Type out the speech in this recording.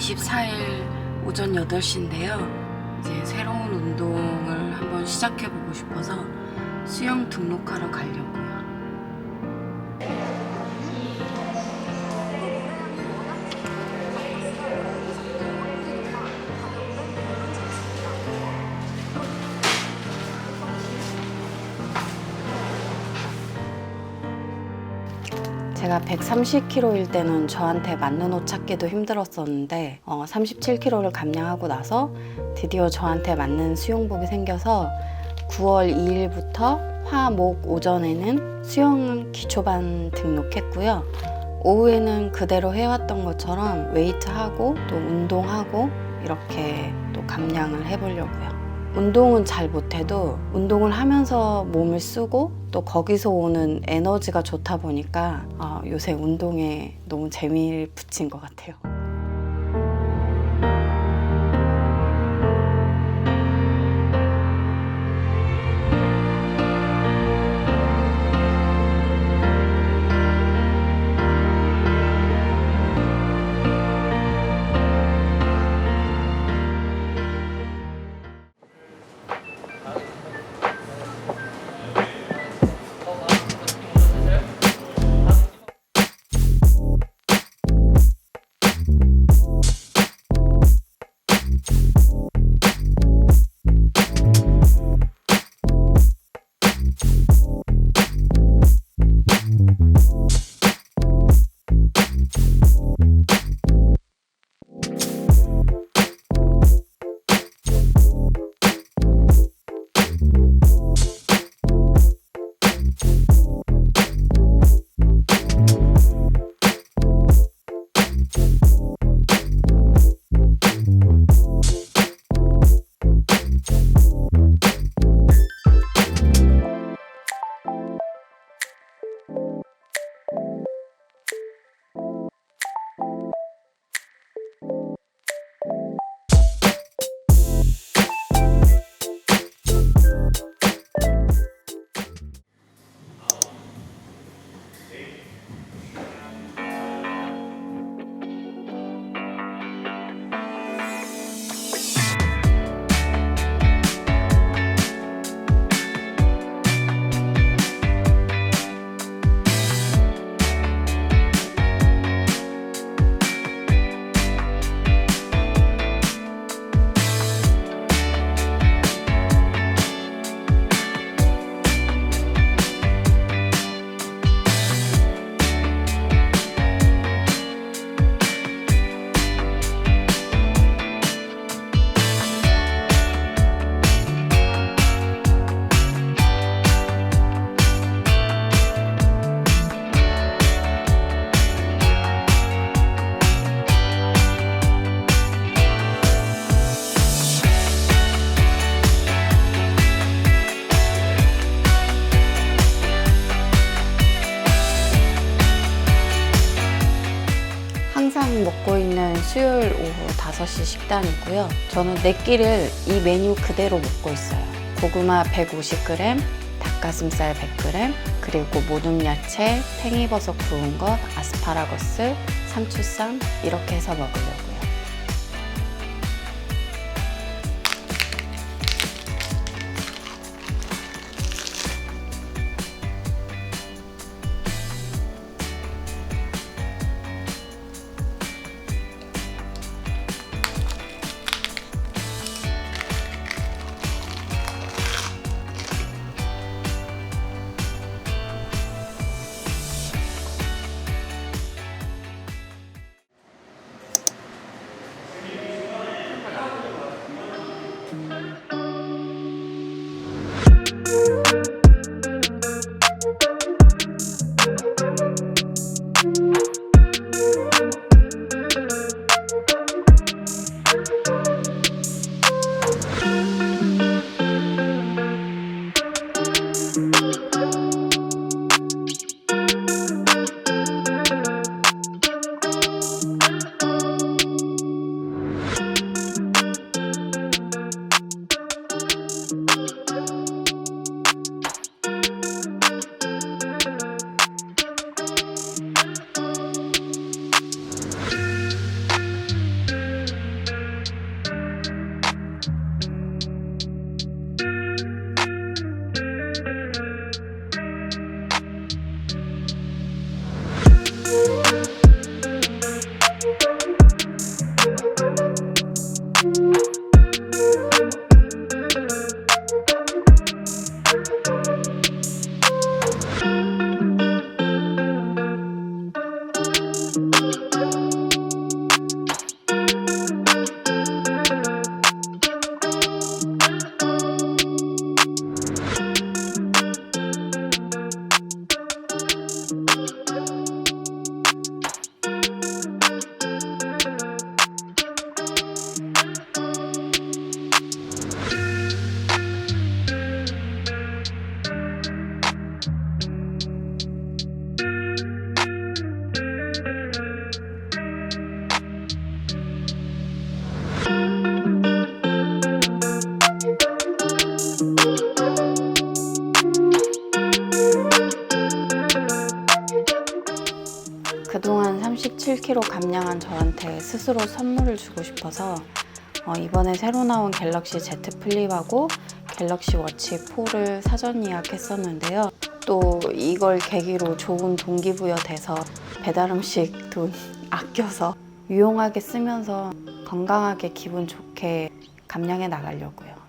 24일 오전 8시인데요. 이제 새로운 운동을 한번 시작해보고 싶어서 수영 등록하러 가려고요. 제가 130kg일 때는 저한테 맞는 옷 찾기도 힘들었었는데 어, 37kg를 감량하고 나서 드디어 저한테 맞는 수영복이 생겨서 9월 2일부터 화, 목, 오전에는 수영 기초반 등록했고요. 오후에는 그대로 해왔던 것처럼 웨이트하고 또 운동하고 이렇게 또 감량을 해보려고요. 운동은 잘 못해도 운동을 하면서 몸을 쓰고 또 거기서 오는 에너지가 좋다 보니까 어, 요새 운동에 너무 재미를 붙인 것 같아요. 항상 먹고 있는 수요일 오후 5시 식단이고요. 저는 네 끼를 이 메뉴 그대로 먹고 있어요. 고구마 150g, 닭가슴살 100g, 그리고 모둠 야채, 팽이버섯 구운 것, 아스파라거스, 상추쌈 이렇게 해서 먹으려고요. 37kg 감량한 저한테 스스로 선물을 주고 싶어서 어, 이번에 새로 나온 갤럭시 Z 플립하고 갤럭시 워치 4를 사전 예약했었는데요. 또 이걸 계기로 좋은 동기부여 돼서 배달 음식 돈 아껴서 유용하게 쓰면서 건강하게 기분 좋게 감량해 나가려고요.